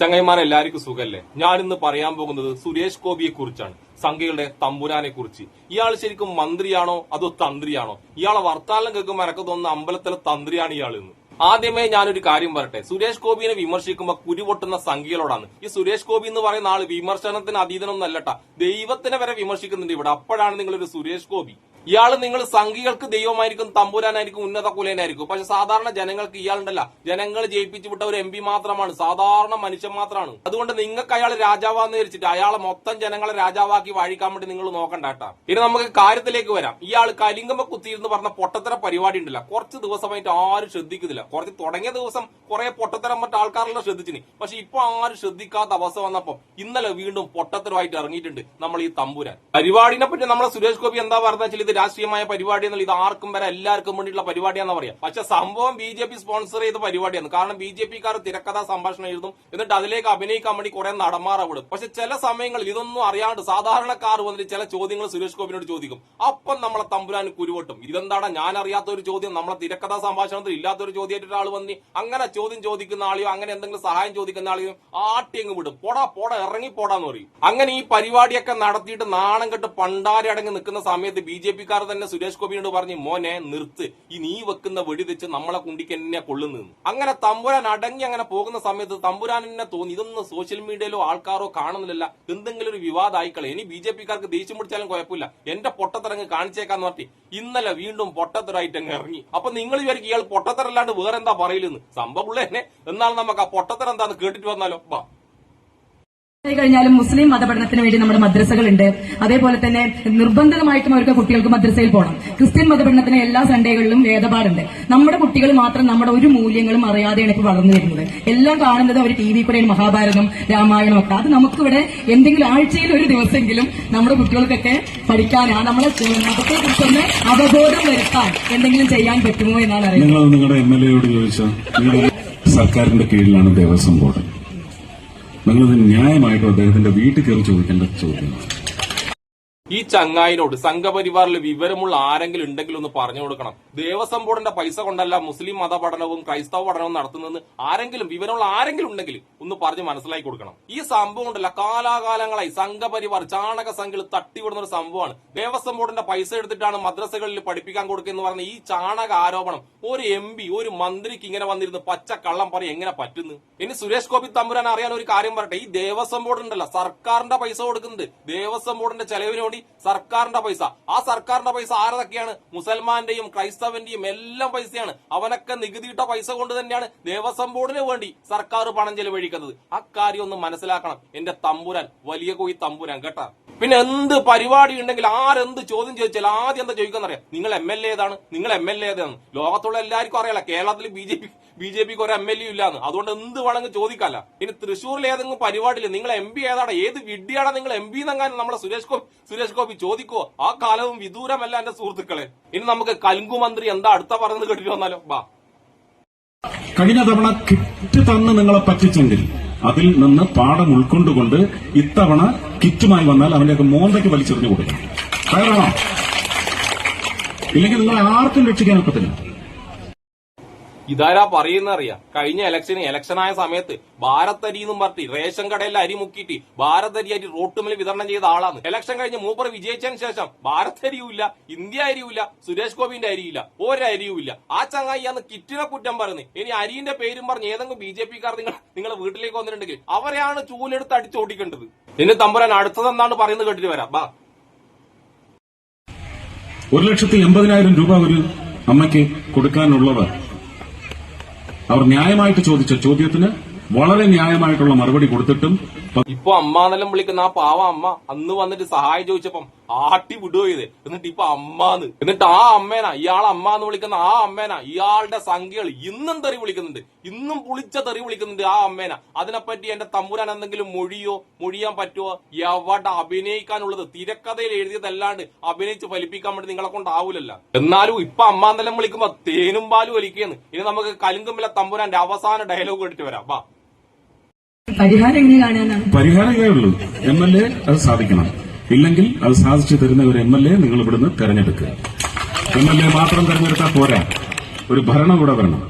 ചങ്ങൈമാരെ എല്ലാവർക്കും സുഖല്ലേ? ഞാൻ ഇന്ന് പറയാൻ പോകുന്നത് സുരേഷ് ഗോപിയെ കുറിച്ചാണ്. സംഘയുടെ തമ്പുരാനെ കുറിച്ച്. ഇയാൾ ശരിക്കും മന്ത്രിയാണോ അതോ തന്ത്രിയാണോ? ഇയാളെ വർത്താനം കേൾക്കുമ്പോൾ എനക്ക് തോന്നുന്ന അമ്പലത്തിലെ തന്ത്രിയാണ് ഇയാൾ ഇന്ന് ആദ്യമേ ഞാനൊരു കാര്യം പറയട്ടെ. സുരേഷ് ഗോപിനെ വിമർശിക്കുമ്പോൾ കുരുപൊട്ടുന്ന സംഖ്യകളോടാണ് ഈ സുരേഷ് ഗോപി എന്ന് പറയുന്ന ആൾ വിമർശനത്തിന് അതീതനൊന്നല്ലട്ടാ. ദൈവത്തിനെ വരെ വിമർശിക്കുന്നുണ്ട് ഇവിടെ. അപ്പോഴാണ് നിങ്ങളൊരു സുരേഷ് ഗോപി. ഇയാൾ നിങ്ങൾ സംഘികൾക്ക് ദൈവമായിരിക്കും തമ്പുരാനായിരിക്കും ഉന്നത കുലനായിരിക്കും. പക്ഷെ സാധാരണ ജനങ്ങൾക്ക് ഇയാളുണ്ടല്ല. ജനങ്ങൾ ജയിപ്പിച്ചു വിട്ട ഒരു എം പി മാത്രമാണ്. സാധാരണ മനുഷ്യൻ മാത്രമാണ്. അതുകൊണ്ട് നിങ്ങൾക്ക് അയാൾ രാജാവാന്ന് വിചാരിച്ചിട്ട് അയാളെ മൊത്തം ജനങ്ങളെ രാജാവാക്കി വാഴിക്കാൻ വേണ്ടി നിങ്ങൾ നോക്കണ്ട ഇനി നമുക്ക് കാര്യത്തിലേക്ക് വരാം. ഇയാൾ കലിങ്കമ്മ കുത്തിയിരുന്ന് പറഞ്ഞ പൊട്ടത്തര പരിപാടി ഉണ്ടല്ല. കുറച്ച് ദിവസമായിട്ട് ആരും ശ്രദ്ധിക്കുന്നില്ല. കുറച്ച് തുടങ്ങിയ ദിവസം കുറെ പൊട്ടത്തരം മറ്റു ആൾക്കാരെല്ലാം ശ്രദ്ധിച്ചിന്. പക്ഷെ ഇപ്പൊ ആരും ശ്രദ്ധിക്കാത്ത അവസ്ഥ വന്നപ്പോ ഇന്നലെ വീണ്ടും പൊട്ടത്തരമായിട്ട് ഇറങ്ങിയിട്ടുണ്ട് നമ്മൾ ഈ തമ്പുരാൻ. പരിപാടിനെ പറ്റി നമ്മളെ സുരേഷ് ഗോപി എന്താ പറഞ്ഞാൽ ഇത് രാഷ്ട്രീയമായ പരിപാടി എന്നുള്ള ഇത് ആർക്കും വരെ എല്ലാവർക്കും വേണ്ടിയിട്ടുള്ള പരിപാടിയാണെന്ന് പറയാം. പക്ഷെ സംഭവം ബി ജെ പി സ്പോൺസർ ചെയ്ത പരിപാടിയാണ്. കാരണം ബി ജെ പിക്കാർ തിരക്കഥാ സംഭാഷണം എഴുതും. എന്നിട്ട് അതിലേക്ക് അഭിനയിക്കാൻ വേണ്ടി കുറെ നടമാറ പക്ഷെ ചില സമയങ്ങളിൽ ഇതൊന്നും അറിയാണ്ട് സാധാരണക്കാർ വന്നിട്ട് ചില ചോദ്യങ്ങൾ സുരേഷ് ഗോപിനോട് ചോദിക്കും. അപ്പം നമ്മളെ തമ്പുരാൻ കുരുവട്ടും. ഇതെന്താണ് ഞാൻ അറിയാത്ത ഒരു ചോദ്യം? നമ്മളെ തിരക്കഥാ സംഭാഷണത്തിൽ ഇല്ലാത്ത ഇല്ലാത്തൊരു ചോദ്യമായിട്ട് ഒരാൾ വന്നി അങ്ങനെ ചോദ്യം ചോദിക്കുന്ന ആളെയോ അങ്ങനെ എന്തെങ്കിലും സഹായം ചോദിക്കുന്ന ആളെയോ ആട്ടി അങ്ങ് വിടും. പോടാ പോടാ ഇറങ്ങി പോടാന്ന് പറയും. അങ്ങനെ ഈ പരിപാടിയൊക്കെ നടത്തിയിട്ട് നാണം കെട്ട് പണ്ടാരടങ്ങി നിൽക്കുന്ന സമയത്ത് ബി ജെ പിക്കാർ തന്നെ സുരേഷ് ഗോപിയോട് പറഞ്ഞു മോനെ നിർത്ത്. ഈ നീ വെക്കുന്ന വെടി വെച്ച് നമ്മളെ കുണ്ടിക്ക് എന്നെ കൊള്ളുന്നു. അങ്ങനെ തമ്പുരാൻ അടങ്ങി അങ്ങനെ പോകുന്ന സമയത്ത് തമ്പുരാൻ എന്നെ തോന്നി ഇതൊന്നും സോഷ്യൽ മീഡിയയിലോ ആൾക്കാരോ കാണുന്നില്ല എന്തെങ്കിലും ഒരു വിവാദമായിക്കളെ ഇനി ബി ജെ പിക്കാർക്ക് ദേഷ്യം പിടിച്ചാലും കുഴപ്പമില്ല. എന്റെ പൊട്ടത്തിറങ്ങ് കാണിച്ചേക്കാന്ന് പറഞ്ഞു ഇന്നലെ വീണ്ടും പൊട്ടത്തരായിട്ട് അങ്ങ് ഇറങ്ങി. അപ്പൊ നിങ്ങൾ വിചാരിക്കും ഇയാൾ പൊട്ടത്തരല്ലാണ്ട് വേറെന്താ പറയില്ലെന്ന് സംഭവം ഉള്ളതന്നെ എന്നാൽ നമുക്ക് ആ പൊട്ടത്തരം എന്താന്ന് കേട്ടിട്ട് വന്നാലോ? ആയി കഴിഞ്ഞാലും മുസ്ലിം മതപഠനത്തിന് വേണ്ടി നമ്മുടെ മദ്രസകളുണ്ട്. അതേപോലെ തന്നെ നിർബന്ധമായിട്ടും അവർക്ക് കുട്ടികൾക്ക് മദ്രസയിൽ പോകണം ക്രിസ്ത്യൻ മതപഠനത്തിന് എല്ലാ സൺഡേകളിലും വേദപാടുണ്ട്. നമ്മുടെ കുട്ടികൾ മാത്രം നമ്മുടെ ഒരു മൂല്യങ്ങളും അറിയാതെയാണ് ഇപ്പോൾ വളർന്നു വരുന്നത്. എല്ലാം കാണുന്നത് അവർ ടി വി കൂടെയാണ് മഹാഭാരതം രാമായണം ഒക്കെ. അത് നമുക്കിവിടെ എന്തെങ്കിലും ആഴ്ചയിൽ ഒരു ദിവസമെങ്കിലും നമ്മുടെ കുട്ടികൾക്കൊക്കെ പഠിക്കാനാ നമ്മളെ മതത്തെ കുറിച്ചൊന്ന് അവബോധം വരുത്താൻ എന്തെങ്കിലും ചെയ്യാൻ പറ്റുമോ എന്നാണ് അറിയുന്നത്. സർക്കാരിന്റെ കീഴിലാണ് ദേവസ്വം ബോർഡ്. നിങ്ങളിത് ന്യായമായിട്ടും അദ്ദേഹത്തിന്റെ വീട്ടിൽ കയറി ചോദിക്കേണ്ട ചോദ്യമാണ്. ചങ്ങായിനോട് സംഘപരിവാറിൽ വിവരമുള്ള ആരെങ്കിലും ഉണ്ടെങ്കിൽ ഒന്ന് പറഞ്ഞു കൊടുക്കണം. ദേവസ്വം ബോർഡിന്റെ പൈസ കൊണ്ടല്ല മുസ്ലിം മത പഠനവും ക്രൈസ്തവ പഠനവും നടത്തുന്നതെന്ന് ആരെങ്കിലും വിവരമുള്ള ആരെങ്കിലും ഉണ്ടെങ്കിൽ ഒന്ന് പറഞ്ഞ് മനസ്സിലാക്കി കൊടുക്കണം. ഈ സംഭവം ഉണ്ടല്ല കാലാകാലങ്ങളായി സംഘപരിവാർ ചാണക സംഘിൽ തട്ടിവിടുന്ന ഒരു സംഭവമാണ്. ദേവസ്വം ബോർഡിന്റെ പൈസ എടുത്തിട്ടാണ് മദ്രസകളിൽ പഠിപ്പിക്കാൻ കൊടുക്കുക എന്ന് പറഞ്ഞ ഈ ചാണക ആരോപണം ഒരു എം ഒരു മന്ത്രിക്ക് ഇങ്ങനെ വന്നിരുന്ന് പച്ച കള്ളം പറയും എങ്ങനെ പറ്റുന്നു? ഇനി സുരേഷ് ഗോപി തമ്പുരാൻ അറിയാൻ ഒരു കാര്യം പറയട്ടെ. ഈ ദേവസ്വം ബോർഡ് ഉണ്ടല്ലോ സർക്കാരിന്റെ പൈസ കൊടുക്കുന്നത് ദേവസ്വം ബോർഡിന്റെ ചെലവിന് വേണ്ടി സർക്കാരിന്റെ പൈസ. ആ സർക്കാരിന്റെ പൈസ ആരതൊക്കെയാണ്? മുസൽമാന്റെയും ക്രൈസ്തവന്റെയും എല്ലാം പൈസയാണ്. അവനൊക്കെ നികുതിയിട്ട പൈസ കൊണ്ട് തന്നെയാണ് ദേവസ്വം ബോർഡിന് വേണ്ടി സർക്കാർ പണം ചെലവഴിക്കുന്നത്. അക്കാര്യം ഒന്ന് മനസ്സിലാക്കണം. എന്റെ തമ്പുരാൻ വലിയ കോയി തമ്പുരാൻ കേട്ടാ? പിന്നെ എന്ത് പരിപാടി ഉണ്ടെങ്കിൽ ആരെന്ത് ചോദ്യം ചോദിച്ചാൽ ആദ്യം എന്താ ചോദിക്കാന്നറിയാം നിങ്ങൾ എം എൽ എ ഏതാണ് നിങ്ങൾ എം എൽ എ ഏതാണ് ലോകത്തുള്ള എല്ലാവർക്കും അറിയാലോ കേരളത്തിൽ B J P B J പിക്ക് ഒരു എം എൽ എ ഇല്ലാന്ന്. അതുകൊണ്ട് എന്ത് വേണമെങ്കിൽ ചോദിക്കാല്ല ഇനി തൃശ്ശൂരിൽ ഏതെങ്കിലും പരിപാടിയില്ല നിങ്ങൾ എം പി ഏതാണ് ഏത് വിഡ്ഡിയാണ് നിങ്ങൾ എം പി എന്നെങ്ങാനും നമ്മളെ സുരേഷ് ഗോപി സുരേഷ് ഗോപി ചോദിക്കോ ആ കാലവും വിദൂരമല്ല എന്റെ സുഹൃത്തുക്കളെ. ഇനി നമുക്ക് കലുങ്കു മന്ത്രി എന്താ അടുത്ത പറയുന്നത് കേട്ടിട്ട് വന്നാലോ? ബാ. കഴിഞ്ഞ തവണ കിറ്റ് തന്ന് നിങ്ങളെ പറ്റിച്ചെങ്കിൽ അതിൽ നിന്ന് പാഠം ഉൾക്കൊണ്ടുകൊണ്ട് ഇത്തവണ കിറ്റുമായി വന്നാൽ അവന്റെയൊക്കെ മോന്തയ്ക്ക് വലിച്ചെറിഞ്ഞു കൊടുക്കണം കയറണോ? ഇല്ലെങ്കിൽ നിങ്ങളെ ആർക്കും രക്ഷിക്കാൻ ഒക്കത്തില്ല. ഇതാരാ പറയുന്ന അറിയാം? കഴിഞ്ഞ ഇലക്ഷന് ഇലക്ഷനായ സമയത്ത് ഭാരത് അരി എന്നും പറഞ്ഞിട്ട് റേഷൻ കടയിൽ അരി മുക്കിയിട്ട് ഭാരത് അരി അരി റോട്ടുമിൽ വിതരണം ചെയ്ത ആളാണ് ഇലക്ഷൻ കഴിഞ്ഞ് മൂപ്പർ വിജയിച്ചതിന് ശേഷം ഭാരത് അരിയുമില്ല ഇന്ത്യ അരിയുമില്ല സുരേഷ് ഗോപിന്റെ അരിയില്ല ഒരരിയുമില്ല ആ ചങ്ങായി അന്ന് കിറ്റിനെ കുറ്റം പറഞ്ഞു ഇനി അരിന്റെ പേരും പറഞ്ഞ് ഏതെങ്കിലും ബി ജെ പിക്കാർ നിങ്ങൾ നിങ്ങളെ വീട്ടിലേക്ക് വന്നിട്ടുണ്ടെങ്കിൽ അവരെയാണ് ചൂലെടുത്ത് അടിച്ചോടിക്കേണ്ടത്. ഇനി തമ്പുരാൻ അടുത്തതെന്നാണ് പറയുന്നത് കേട്ടിട്ട് വരാം. ബാ. ഒരു ലക്ഷത്തി എൺപതിനായിരം രൂപ ഒരു അമ്മയ്ക്ക് കൊടുക്കാനുള്ളവർ. അവർ ന്യായമായിട്ട് ചോദിച്ച ചോദ്യത്തിന് വളരെ ന്യായമായിട്ടുള്ള മറുപടി കൊടുത്തിട്ടും ഇപ്പൊ അമ്മാന്നെല്ലാം വിളിക്കുന്ന ആ പാവ അമ്മ അന്ന് വന്നിട്ട് സഹായം ചോദിച്ചപ്പം ആട്ടി വിടുകയോ ചെയ്തേ. എന്നിട്ട് ഇപ്പൊ അമ്മാന്ന്. എന്നിട്ട് ആ അമ്മേനാ ഇയാൾ അമ്മ എന്ന് വിളിക്കുന്ന ആ അമ്മേനാ. ഇയാളുടെ സംഖ്യകൾ ഇന്നും തെറി വിളിക്കുന്നുണ്ട്. ഇന്നും പുളിച്ച തെറി വിളിക്കുന്നുണ്ട് ആ അമ്മേന. അതിനെപ്പറ്റി എന്റെ തമ്പുരാൻ എന്തെങ്കിലും മൊഴിയോ മൊഴിയാൻ പറ്റുമോ എവിടെ അഭിനയിക്കാനുള്ളത്? തിരക്കഥയിൽ എഴുതിയതല്ലാണ്ട് അഭിനയിച്ച് ഫലിപ്പിക്കാൻ വേണ്ടി നിങ്ങളെ കൊണ്ടാവൂലല്ല. എന്നാലും ഇപ്പൊ അമ്മാന്തലം വിളിക്കുമ്പോ തേനും പാലും വലിക്കുന്നു ഇനി നമുക്ക് കലുങ്കുമ്പിലെ തമ്പുരാന്റെ അവസാന ഡയലോഗ് കേട്ടിട്ട് വരാം. വാ. പരിഹാരം എങ്ങനെയാണ് കാണാനാണ്? പരിഹാരം എങ്ങനെയുള്ളൂ ഉള്ളൂ എം എൽ എ അത് സാധിക്കണം. ഇല്ലെങ്കിൽ അത് സാധിച്ചു തരുന്ന ഒരു എം എൽ എ നിങ്ങൾ ഇവിടുന്ന് തെരഞ്ഞെടുക്കുക. എം എൽ എ മാത്രം തെരഞ്ഞെടുത്താൽ പോരാ. ഒരു ഭരണം ഇവിടെ വരണം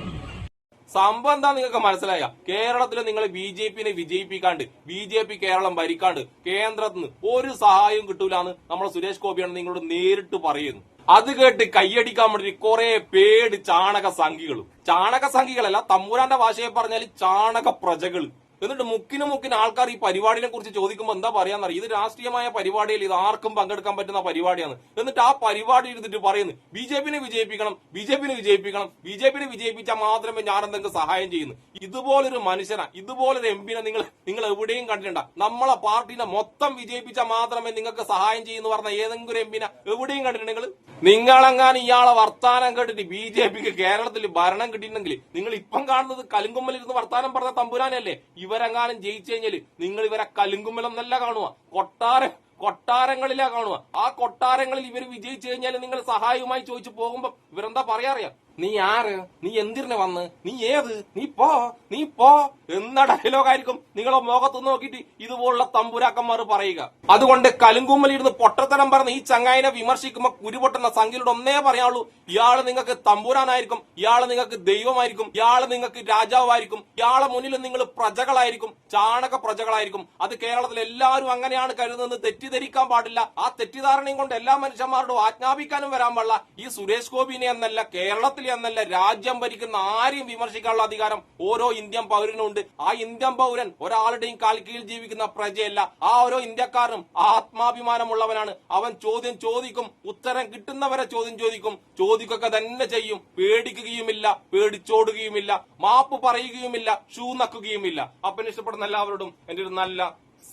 സംഭവം എന്താ നിങ്ങൾക്ക് മനസ്സിലായ? കേരളത്തിൽ നിങ്ങൾ ബി ജെ പിനെ വിജയിപ്പിക്കാണ്ട് ബി ജെ പി കേരളം ഭരിക്കാണ്ട് കേന്ദ്രത്തിൽ നിന്ന് ഒരു സഹായവും കിട്ടൂലെന്ന് നമ്മളെ സുരേഷ് ഗോപിയാണ് നിങ്ങളോട് നേരിട്ട് പറയുന്നു അത് കേട്ട് കൈയടിക്കാൻ വേണ്ടി കുറെ പേട് ചാണക സംഖികളും ചാണക സംഖികളല്ല തമ്പൂരാന്റെ ഭാഷയെ പറഞ്ഞാൽ ചാണക പ്രജകൾ എന്നിട്ട് മുക്കിന് മുക്കിന് ആൾക്കാർ ഈ പരിപാടിനെ കുറിച്ച് ചോദിക്കുമ്പോൾ എന്താ പറയാന്നറിയ? ഇത് രാഷ്ട്രീയമായ പരിപാടിയിൽ ഇത് ആർക്കും പങ്കെടുക്കാൻ പറ്റുന്ന പരിപാടിയാണ്. എന്നിട്ട് ആ പരിപാടി ഇരുന്നിട്ട് പറയുന്നു ബി ജെ പിനെ വിജയിപ്പിക്കണം ബി ജെ പിനെ വിജയിപ്പിക്കണം ബി ജെ പിനെ വിജയിപ്പിച്ചാൽ മാത്രമേ ഞാൻ എന്തെങ്കിലും സഹായം ചെയ്യുന്നു. ഇതുപോലൊരു മനുഷ്യനാ ഇതുപോലൊരു എം പിനെ നിങ്ങൾ നിങ്ങൾ എവിടെയും കണ്ടിട്ടുണ്ട. നമ്മളെ പാർട്ടിനെ മൊത്തം വിജയിപ്പിച്ചാൽ മാത്രമേ നിങ്ങൾക്ക് സഹായം ചെയ്യുന്നു പറഞ്ഞ ഏതെങ്കിലും എം പിനെ എവിടെയും കണ്ടിട്ടുണ്ടെങ്കിൽ നിങ്ങളെങ്ങാനും ഇയാളെ വർത്താനം കേട്ടിട്ട് ബി ജെ പിക്ക് കേരളത്തിൽ ഭരണം കിട്ടിയിട്ടുണ്ടെങ്കിൽ നിങ്ങൾ ഇപ്പം കാണുന്നത് കലുങ്കുമ്മലിരുന്ന് വർത്താനം പറഞ്ഞ തമ്പുരാനല്ലേ? ഇവരെങ്ങാനും ജയിച്ചു കഴിഞ്ഞാൽ നിങ്ങൾ ഇവരെ കലുങ്കുമ്മലെന്നല്ല കാണുക. കൊട്ടാരം കൊട്ടാരങ്ങളിലാ കാണുക. ആ കൊട്ടാരങ്ങളിൽ ഇവർ വിജയിച്ചു കഴിഞ്ഞാൽ നിങ്ങൾ സഹായവുമായി ചോദിച്ചു പോകുമ്പോൾ ഇവരെന്താ പറയാറിയാം? നീ ആര്? നീ എന്തിനു വന്ന്? നീ ഏത്? നീ പോ നീ പോ. എന്ന ഡയലോഗായിരിക്കും നിങ്ങളെ മുഖത്ത് നോക്കിയിട്ട് ഇതുപോലുള്ള തമ്പുരാക്കന്മാർ പറയുക. അതുകൊണ്ട് കലുങ്കുമ്മലിരുന്ന് പൊട്ടത്തനം പറഞ്ഞ് ഈ ചങ്ങായിനെ വിമർശിക്കുമ്പോൾ കുരുപൊട്ടുന്ന സംഖ്യയിലൂടെ ഒന്നേ പറയാനുള്ളൂ. ഇയാൾ നിങ്ങൾക്ക് തമ്പുരാനായിരിക്കും. ഇയാൾ നിങ്ങൾക്ക് ദൈവമായിരിക്കും. ഇയാൾ നിങ്ങൾക്ക് രാജാവായിരിക്കും. ഇയാളെ മുന്നിൽ നിങ്ങൾ പ്രജകളായിരിക്കും. ചാണക പ്രജകളായിരിക്കും. അത് കേരളത്തിൽ എല്ലാവരും അങ്ങനെയാണ് കരുതുന്നത് തെറ്റിദ്ധരിക്കാൻ പാടില്ല. ആ തെറ്റിദ്ധാരണയും കൊണ്ട് എല്ലാ മനുഷ്യന്മാരോടും ആജ്ഞാപിക്കാനും വരാൻ പാടില്ല. ഈ സുരേഷ് ഗോപിനെ എന്നല്ല കേരളത്തിൽ എന്നല്ല രാജ്യം ഭരിക്കുന്ന ആരെയും വിമർശിക്കാനുള്ള അധികാരം ഓരോ ഇന്ത്യൻ പൗരനും ഉണ്ട് ആ ഇന്ത്യൻ പൗരൻ ഒരാളുടെയും കാൽക്കീൽ ജീവിക്കുന്ന പ്രജയല്ല. ആ ഓരോ ഇന്ത്യക്കാരനും ആത്മാഭിമാനമുള്ളവനാണ്. അവൻ ചോദ്യം ചോദിക്കും ഉത്തരം കിട്ടുന്നവരെ ചോദ്യം ചോദിക്കും. ചോദിക്കൊക്കെ തന്നെ ചെയ്യും. പേടിക്കുകയുമില്ല പേടിച്ചോടുകയുമില്ല മാപ്പ് പറയുകയുമില്ല ഷൂ നക്കുകയുമില്ല അപ്പൻ ഇഷ്ടപ്പെടുന്ന എല്ലാവരോടും എന്റെ ഒരു നല്ല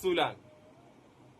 സുലാൻ.